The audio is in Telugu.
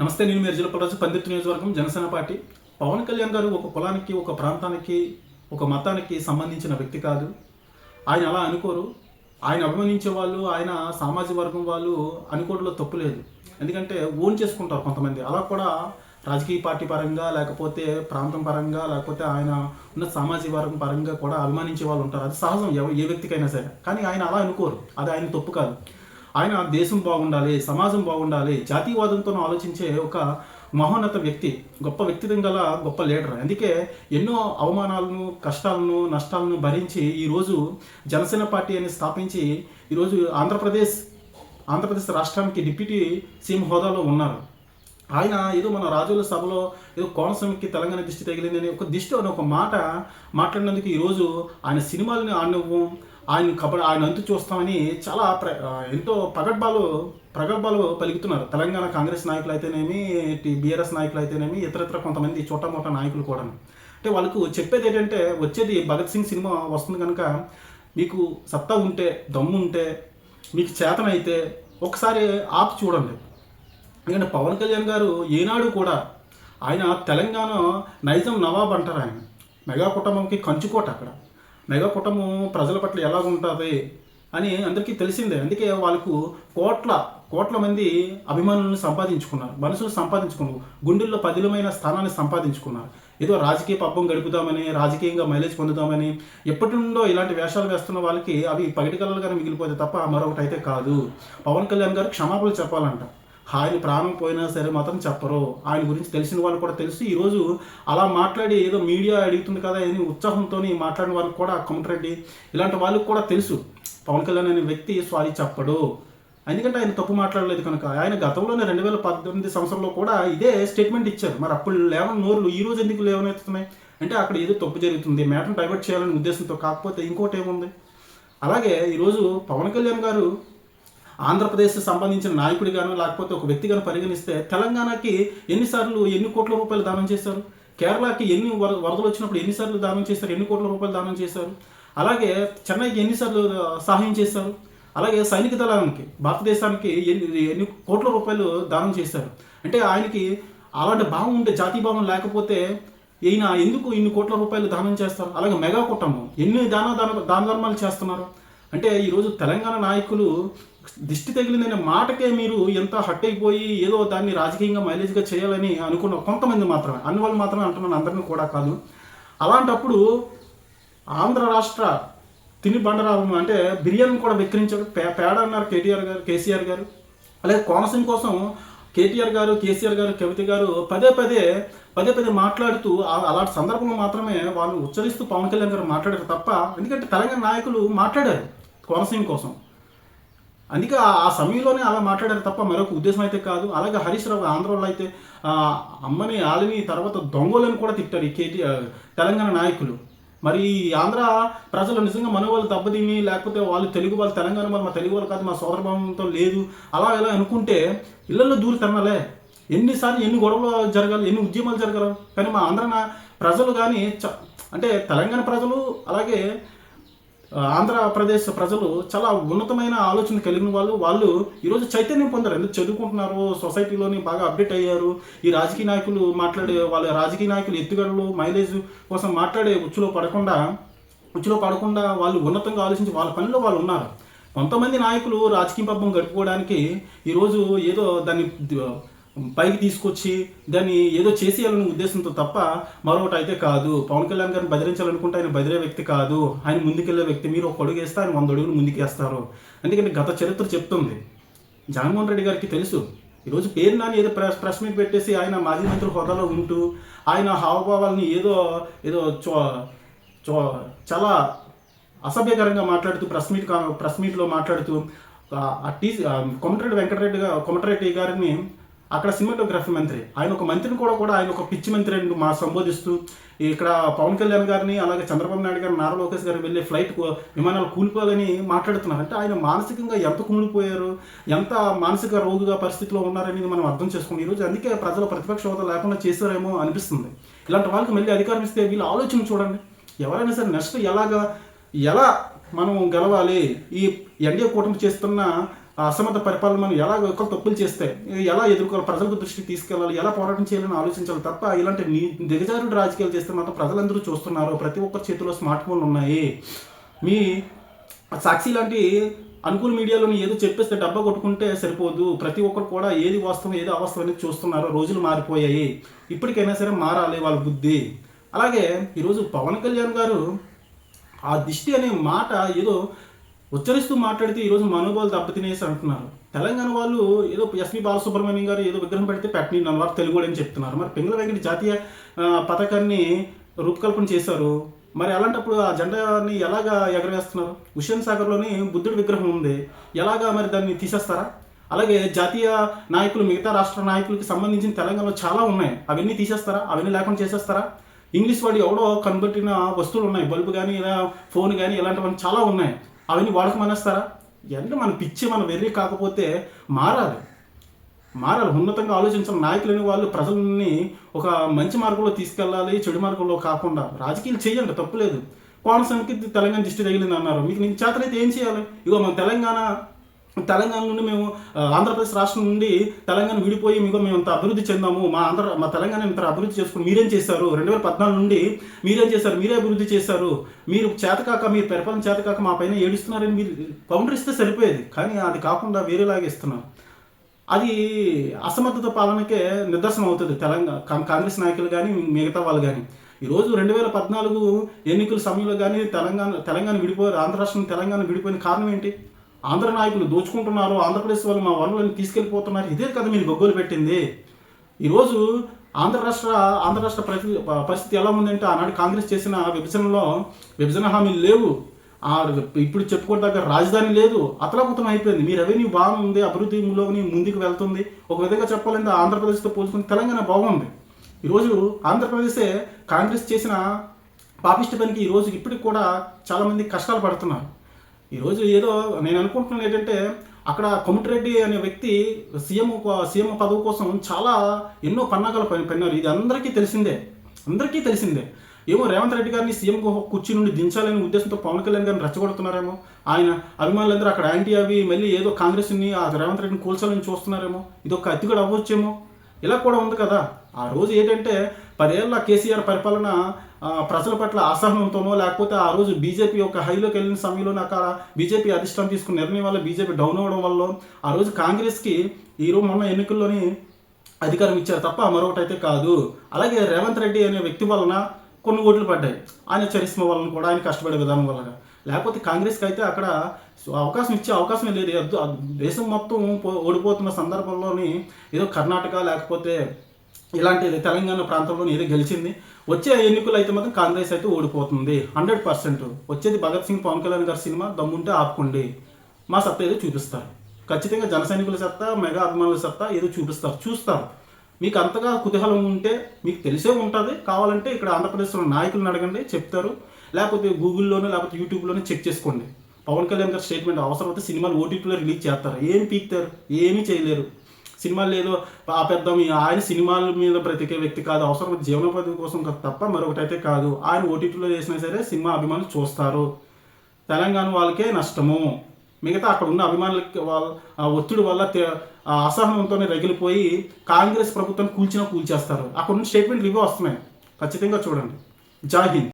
నమస్తే నేను మీరు జిల్లపలరాజు పందిత్తు నియోజకవర్గం జనసేన పార్టీ. పవన్ కళ్యాణ్ గారు ఒక కులానికి ఒక ప్రాంతానికి ఒక మతానికి సంబంధించిన వ్యక్తి కాదు. ఆయన అలా అనుకోరు. ఆయన అభిమానించే వాళ్ళు ఆయన సామాజిక వర్గం వాళ్ళు అనుకోవడంలో తప్పు లేదు. ఎందుకంటే ఓన్ చేసుకుంటారు కొంతమంది. అలా కూడా రాజకీయ పార్టీ పరంగా లేకపోతే ప్రాంతం పరంగా లేకపోతే ఆయన ఉన్న సామాజిక వర్గం పరంగా కూడా అభిమానించే వాళ్ళు ఉంటారు. అది సహజం ఏ వ్యక్తికైనా సరే. కానీ ఆయన అలా అనుకోరు. అది ఆయన తప్పు కాదు. ఆయన దేశం బాగుండాలి సమాజం బాగుండాలి జాతీయవాదంతో ఆలోచించే ఒక మహోన్నత వ్యక్తి గొప్ప వ్యక్తిత్వం గల గొప్ప లీడర్. అందుకే ఎన్నో అవమానాలను కష్టాలను నష్టాలను భరించి ఈరోజు జనసేన పార్టీ అని స్థాపించి ఈరోజు ఆంధ్రప్రదేశ్ ఆంధ్రప్రదేశ్ రాష్ట్రానికి డిప్యూటీ సీఎం హోదాలో ఉన్నారు. ఆయన ఏదో మన రాజుల సభలో ఏదో కోనసీమకి తెలంగాణ దిష్టి తగిలిందని ఒక దిష్టి అని ఒక మాట మాట్లాడినందుకు ఈరోజు ఆయన సినిమాలని ఆడినవ్వం ఆయన కబడ్డీ ఆయన అంతు చూస్తామని చాలా ప్ర ఎంతో ప్రగడ్బాలు ప్రగడ్బాలు పలుకుతున్నారు. తెలంగాణ కాంగ్రెస్ నాయకులు అయితేనేమి బీఆర్ఎస్ నాయకులు అయితేనేమి ఇతరత్ర కొంతమంది చోట మోట నాయకులు కూడా అంటే వాళ్ళకు చెప్పేది ఏంటంటే వచ్చేది భగత్ సింగ్ సినిమా వస్తుంది కనుక మీకు సత్తా ఉంటే దమ్ము ఉంటే మీకు చేతనైతే ఒకసారి ఆపి చూడండి. ఎందుకంటే పవన్ కళ్యాణ్ గారు ఏనాడు కూడా ఆయన తెలంగాణ నైజం నవాబ్ అంటారు ఆయన. మెగా కుటుంబంకి కంచుకోట అక్కడ. మెగా కుటుంబం ప్రజల పట్ల ఎలా ఉంటుంది అని అందరికీ తెలిసిందే. అందుకే వాళ్ళకు కోట్ల కోట్ల మంది అభిమానులను సంపాదించుకున్నారు. మనసులు సంపాదించుకున్నారు. గుండెల్లో పదిలమైన స్థానాన్ని సంపాదించుకున్నారు. ఏదో రాజకీయ పబ్బం గడుపుదామని రాజకీయంగా మైలేజ్ పొందుదామని ఎప్పటి నుండో ఇలాంటి వేషాలు వేస్తున్న వాళ్ళకి అవి పగటి కళలుగానే మిగిలిపోతే తప్ప మరొకటి అయితే కాదు. పవన్ కళ్యాణ్ గారు క్షమాపణలు చెప్పాలంట. ఆయన ప్రాణం పోయినా సరే మాత్రం చెప్పరు. ఆయన గురించి తెలిసిన వాళ్ళు కూడా తెలుసు. ఈరోజు అలా మాట్లాడి ఏదో మీడియా అడుగుతుంది కదా అని ఉత్సాహంతో మాట్లాడిన వాళ్ళకి కూడా రెడ్డి ఇలాంటి వాళ్ళకి కూడా తెలుసు. పవన్ కళ్యాణ్ అనే వ్యక్తి సారీ చెప్పడు. ఎందుకంటే ఆయన తప్పు మాట్లాడలేదు కనుక. ఆయన గతంలోనే రెండు వేల పద్దెనిమిది సంవత్సరంలో కూడా ఇదే స్టేట్మెంట్ ఇచ్చారు. మరి అప్పుడు లేవని నోర్లు ఈ రోజు ఎందుకు లేవనెత్తుతున్నాయి? అంటే అక్కడ ఏదో తప్పు జరుగుతుంది. మ్యాటర్ని డైవర్ట్ చేయాలనే ఉద్దేశంతో కాకపోతే ఇంకోటి ఏముంది? అలాగే ఈరోజు పవన్ కళ్యాణ్ గారు ఆంధ్రప్రదేశ్ సంబంధించిన నాయకుడిగాను లేకపోతే ఒక వ్యక్తిగాను పరిగణిస్తే తెలంగాణకి ఎన్నిసార్లు ఎన్ని కోట్ల రూపాయలు దానం చేశారు? కేరళకి ఎన్ని వర వరదలు వచ్చినప్పుడు ఎన్నిసార్లు దానం చేశారు? ఎన్ని కోట్ల రూపాయలు దానం చేశారు? అలాగే చెన్నైకి ఎన్నిసార్లు సహాయం చేశారు? అలాగే సైనిక దళానికి భారతదేశానికి ఎన్ని ఎన్ని కోట్ల రూపాయలు దానం చేశారు? అంటే ఆయనకి అలాంటి భావం ఉంటే జాతీయ భావం లేకపోతే ఈయన ఎందుకు ఇన్ని కోట్ల రూపాయలు దానం చేస్తారు? అలాగే మెగా కుటుంబం ఎన్ని దాన దాన దాన ధర్మాలు చేస్తున్నారు? అంటే ఈరోజు తెలంగాణ నాయకులు దిష్టి తగిలిందనే మాటకే మీరు ఎంత హట్ అయిపోయి ఏదో దాన్ని రాజకీయంగా మైలేజ్గా చేయాలని అనుకున్న కొంతమంది మాత్రమే. అన్ని వాళ్ళు మాత్రమే అంటున్నాను అందరినీ కూడా కాదు. అలాంటప్పుడు ఆంధ్ర రాష్ట్ర తిని బండరాము అంటే బిర్యానీ కూడా విక్రించాడు పే పేడ అన్నారు కేటీఆర్ గారు కేసీఆర్ గారు. అలాగే కోనసీమ కోసం కేటీఆర్ గారు కేసీఆర్ గారు కవిత గారు పదే పదే పదే పదే మాట్లాడుతూ అలాంటి సందర్భంలో మాత్రమే వాళ్ళు ఉచ్చరిస్తూ పవన్ కళ్యాణ్ గారు మాట్లాడారు తప్ప ఎందుకంటే తెలంగాణ నాయకులు మాట్లాడారు కోనసీమ కోసం. అందుకే ఆ సమయంలోనే అలా మాట్లాడారు తప్ప మరొక ఉద్దేశం అయితే కాదు. అలాగే హరీష్ రావు ఆంధ్రలో అయితే అమ్మని ఆలిని తర్వాత దొంగలని కూడా తిట్టారు ఈ కేటీ తెలంగాణ నాయకులు. మరి ఈ ఆంధ్ర ప్రజలు నిజంగా మన వాళ్ళు దెబ్బతిని లేకపోతే వాళ్ళు తెలుగు వాళ్ళు తెలంగాణ వాళ్ళు మా తెలుగు వాళ్ళు కాదు మా సోదరభావంతో లేదు. అలా ఇలా అనుకుంటే ఇళ్ళలో దూరి తన్నాలే ఎన్నిసార్లు ఎన్ని గొడవలు జరగాలి ఎన్ని ఉద్యమాలు జరగాలి? కానీ మా ఆంధ్ర ప్రజలు కానీ చ- అంటే తెలంగాణ ప్రజలు అలాగే ఆంధ్రప్రదేశ్ ప్రజలు చాలా ఉన్నతమైన ఆలోచన కలిగిన వాళ్ళు. వాళ్ళు ఈరోజు చైతన్యం పొందారు. ఎందుకు చదువుకుంటున్నారు? సొసైటీలోని బాగా అప్డేట్ అయ్యారు. ఈ రాజకీయ నాయకులు మాట్లాడే వాళ్ళ రాజకీయ నాయకులు ఎత్తుగడలు మైలేజ్ కోసం మాట్లాడే ఉచ్చులో పడకుండా ఉచ్చులో పడకుండా వాళ్ళు ఉన్నతంగా ఆలోచించి వాళ్ళ పనిలో వాళ్ళు ఉన్నారు. కొంతమంది నాయకులు రాజకీయ పబ్బం గడుపుకోవడానికి ఈరోజు ఏదో దాన్ని పైకి తీసుకొచ్చి దాన్ని ఏదో చేసేయాలనే ఉద్దేశంతో తప్ప మరొకటి అయితే కాదు. పవన్ కళ్యాణ్ గారిని బెదిరించాలనుకుంటే ఆయన బెదిరే వ్యక్తి కాదు. ఆయన ముందుకెళ్ళే వ్యక్తి మీరు ఒక అడుగు వేస్తే ఆయన వంద అడుగులు ముందుకేస్తారు. ఎందుకంటే గత చరిత్ర చెప్తుంది. జగన్మోహన్ రెడ్డి గారికి తెలుసు. ఈరోజు పేరు నాని ఏదో ప్రెస్ ప్రెస్ మీట్ పెట్టేసి ఆయన మాజీ మంత్రి హోదాలో ఉంటూ ఆయన హావభావాల్ని ఏదో ఏదో చో చో చాలా అసభ్యకరంగా మాట్లాడుతూ ప్రెస్ మీట్ కా- ప్రెస్ మీట్లో మాట్లాడుతూ టీ కొమటిరెడ్డి వెంకటరెడ్డి కొమటిరెడ్డి గారిని అక్కడ సినిమాటోగ్రఫీ మంత్రి. ఆయన ఒక మంత్రిని కూడా కూడా ఆయన ఒక పిచ్చి మంత్రి అని మా సంబోధిస్తూ ఇక్కడ పవన్ కళ్యాణ్ గారిని అలాగే చంద్రబాబు నాయుడు గారిని నారా లోకేష్ గారు వెళ్ళే ఫ్లైట్ విమానాలు కూలిపోవాలని మాట్లాడుతున్నారు. అంటే ఆయన మానసికంగా ఎంత కుమిలిపోయారు ఎంత మానసిక రోగుగా పరిస్థితిలో ఉన్నారని మనం అర్థం చేసుకున్నాం. ఈరోజు అందుకే ప్రజల ప్రతిపక్ష హోదా లేకుండా చేశారేమో అనిపిస్తుంది. ఇలాంటి వాళ్ళకి మళ్ళీ అధికారం ఇస్తే వీళ్ళ ఆలోచన చూడండి. ఎవరైనా సరే నెక్స్ట్ ఎలాగా ఎలా మనం గెలవాలి? ఈ ఎన్డీఏ కూటమి చేస్తున్న ఆ అసమర్థ పరిపాలన మనం ఎలా ఒకరు తప్పులు చేస్తే ఎలా ఎదుర్కోవాలి ప్రజలకు దృష్టికి తీసుకెళ్ళాలి ఎలా పోరాటం చేయాలని ఆలోచించాలి తప్ప ఇలాంటి నీ దిగజారుడు రాజకీయాలు చేస్తే మాత్రం ప్రజలందరూ చూస్తున్నారు. ప్రతి ఒక్కరి చేతిలో స్మార్ట్ ఫోన్లు ఉన్నాయి. మీ సాక్షి లాంటి అనుకూల మీడియాలోని ఏదో చెప్పేస్తే డబ్బా కొట్టుకుంటే సరిపోదు. ప్రతి ఒక్కరు కూడా ఏది వాస్తవం ఏది అవాస్తవం అనేది చూస్తున్నారు. రోజులు మారిపోయాయి. ఇప్పటికైనా సరే మారాలి వాళ్ళ బుద్ధి. అలాగే ఈరోజు పవన్ కళ్యాణ్ గారు ఆ దిష్టి అనే మాట ఏదో ఉచ్చరిస్తూ మాట్లాడితే ఈరోజు మనోబలు దెబ్బతినేసి అంటున్నారు. తెలంగాణ వాళ్ళు ఏదో ఎస్వి బాలసుబ్రహ్మణ్యం గారు ఏదో విగ్రహం పెడితే పెట్టని నన్ను తెలుగు అని చెప్తున్నారు. మరి పింగళ వెంకట జాతీయ పథకాన్ని రూపకల్పన చేశారు. మరి అలాంటప్పుడు ఆ జెండాని ఎలాగా ఎగరవేస్తున్నారు? హుషేన్ సాగర్లోని బుద్ధుడి విగ్రహం ఉంది. ఎలాగా మరి దాన్ని తీసేస్తారా? అలాగే జాతీయ నాయకులు మిగతా రాష్ట్ర నాయకులకి సంబంధించిన తెలంగాణలో చాలా ఉన్నాయి. అవన్నీ తీసేస్తారా? అవన్నీ లేకుండా చేసేస్తారా? ఇంగ్లీష్ వాడు ఎవడో కనబెట్టిన వస్తువులు ఉన్నాయి. బల్బు కానీ ఇలా ఫోన్ కానీ ఇలాంటివన్నీ చాలా ఉన్నాయి. అవన్నీ వాడక మనేస్తారా? అంటే మన పిచ్చి మన వెర్రి కాకపోతే మారాలి. మారాలి. ఉన్నతంగా ఆలోచించిన నాయకులని వాళ్ళు ప్రజల్ని ఒక మంచి మార్గంలో తీసుకెళ్ళాలి చెడు మార్గంలో కాకుండా. రాజకీయాలు చేయండి తప్పులేదు కోనసీమకి తెలంగాణ దిష్టి తగిలింది అన్నారు మీకు నేను చేతనైతే ఏం చేయాలి? ఇగో మన తెలంగాణ తెలంగాణ నుండి మేము ఆంధ్రప్రదేశ్ రాష్ట్రం నుండి తెలంగాణ విడిపోయి మీకు మేము ఇంత అభివృద్ధి చెందాము. మా ఆంధ్ర మా తెలంగాణ ఇంత అభివృద్ధి చేసుకుని మీరేం చేశారు? రెండు వేల పద్నాలుగు నుండి మీరేం చేశారు? మీరే అభివృద్ధి చేశారు. మీరు చేతకాక మీరు పరిపాలన చేతకాక మా పైన ఏడుస్తున్నారని మీరు కౌంటర్ ఇస్తే సరిపోయేది. కానీ అది కాకుండా వేరేలాగా ఇస్తున్నారు. అది అసమర్థత పాలనకే నిదర్శనం అవుతుంది తెలంగాణ కాంగ్రెస్ నాయకులు కానీ మిగతా వాళ్ళు కానీ ఈరోజు రెండు వేల పద్నాలుగు ఎన్నికల సమయంలో కానీ తెలంగాణ తెలంగాణ విడిపోయి ఆంధ్ర రాష్ట్రం తెలంగాణ విడిపోయిన కారణం ఏంటి? ఆంధ్ర నాయకులు దోచుకుంటున్నారు ఆంధ్రప్రదేశ్ వాళ్ళు మా వనరులను తీసుకెళ్ళిపోతున్నారు. ఇదే కదా మీరు గొగ్గులు పెట్టింది. ఈరోజు ఆంధ్ర రాష్ట్ర ఆంధ్ర రాష్ట్ర పరిస్థితి పరిస్థితి ఎలా ఉందంటే ఆనాడు కాంగ్రెస్ చేసిన విభజనలో విభజన హామీలు లేవు. ఆ ఇప్పుడు చెప్పుకోదగ్గ రాజధాని లేదు. అతలాకుతం అయిపోయింది. మీ రెవెన్యూ బాగుంది అభివృద్ధిలోని ముందుకు వెళ్తుంది. ఒక విధంగా చెప్పాలంటే ఆంధ్రప్రదేశ్తో పోల్చుకుని తెలంగాణ బాగుంది. ఈరోజు ఆంధ్రప్రదేశే కాంగ్రెస్ చేసిన పాపిష్ట పనికి ఈరోజు ఇప్పటికి కూడా చాలామంది కష్టాలు పడుతున్నారు. ఈరోజు ఏదో నేను అనుకుంటున్నాను ఏంటంటే అక్కడ కొమటిరెడ్డి అనే వ్యక్తి సీఎం సీఎం పదవి కోసం చాలా ఎన్నో పన్నాగాలు పన్నారు. ఇది అందరికీ తెలిసిందే. అందరికీ తెలిసిందే. ఏమో రేవంత్ రెడ్డి గారిని సీఎం కుర్చీ నుండి దించాలనే ఉద్దేశంతో పవన్ కళ్యాణ్ గారిని రెచ్చగొడుతున్నారేమో. ఆయన అభిమానులందరూ అక్కడ యాంటీ అవి మళ్ళీ ఏదో కాంగ్రెస్ని ఆ రేవంత్ రెడ్డిని కూల్చాలని చూస్తున్నారేమో. ఇది ఒక అతిగడ అవ్వచ్చేమో. ఇలా కూడా ఉంది కదా. ఆ రోజు ఏంటంటే పదేళ్ళ కేసీఆర్ పరిపాలన ప్రజల పట్ల అసహనంతోనో లేకపోతే ఆ రోజు బీజేపీ ఒక హైలోకి వెళ్ళిన సమయంలో నాకు బీజేపీ అధిష్టానం తీసుకున్న నిర్ణయం వల్ల బీజేపీ డౌన్ అవ్వడం వల్ల ఆ రోజు కాంగ్రెస్కి ఈ రోజు మొన్న ఎన్నికల్లోని అధికారం ఇచ్చారు తప్ప మరొకటి అయితే కాదు. అలాగే రేవంత్ రెడ్డి అనే వ్యక్తి వలన కొన్ని ఓట్లు పడ్డాయి. ఆయన చరిస్మ వలన కూడా ఆయన కష్టపడే విధానం వలన. లేకపోతే కాంగ్రెస్కి అయితే అక్కడ అవకాశం ఇచ్చే అవకాశమే లేదు. దేశం మొత్తం ఓడిపోతున్న సందర్భంలోని ఏదో కర్ణాటక లేకపోతే ఇలాంటి తెలంగాణ ప్రాంతంలోని ఏదో గెలిచింది. వచ్చే ఎన్నికలు అయితే మాత్రం కాంగ్రెస్ అయితే ఓడిపోతుంది. Hundred percent. వచ్చేది భగత్ సింగ్ పవన్ కళ్యాణ్ గారి సినిమా దమ్ముంటే ఆపుకోండి. మా సత్తా ఏదో చూపిస్తారు. ఖచ్చితంగా జన సైనికుల సత్తా మెగా అభిమానుల సత్తా ఏదో చూపిస్తారు. చూస్తారు. మీకు అంతగా కుతూహలం ఉంటే మీకు తెలిసే ఉంటుంది. కావాలంటే ఇక్కడ ఆంధ్రప్రదేశ్లో నాయకులను అడగండి చెప్తారు. లేకపోతే గూగుల్లోనే లేకపోతే యూట్యూబ్లోనే చెక్ చేసుకోండి. పవన్ కళ్యాణ్ గారి స్టేట్మెంట్ అవసరమైతే సినిమాలు ఓటీటీలో రిలీజ్ చేస్తారు. ఏం పీక్తారు? ఏమీ చేయలేరు. సినిమాలు ఏదో ఆపేద్దాం ఈ ఆయన సినిమాల మీద బ్రతికే వ్యక్తి కాదు. అవసరం జీవనోపాధి కోసం తప్ప మరొకటి అయితే కాదు. ఆయన ఓటీటీలో చేసినా సరే సినిమా అభిమానులు చూస్తారు. తెలంగాణ వాళ్ళకే నష్టము. మిగతా అక్కడ ఉన్న అభిమానులకి వాళ్ళ ఆ ఒత్తిడి వల్ల అసహనంతోనే రగిలిపోయి కాంగ్రెస్ ప్రభుత్వం కూల్చినా కూల్చేస్తారు. అక్కడ ఉన్న స్టేట్మెంట్ రివ్యూ వస్తున్నాయి. ఖచ్చితంగా చూడండి. జాహింద్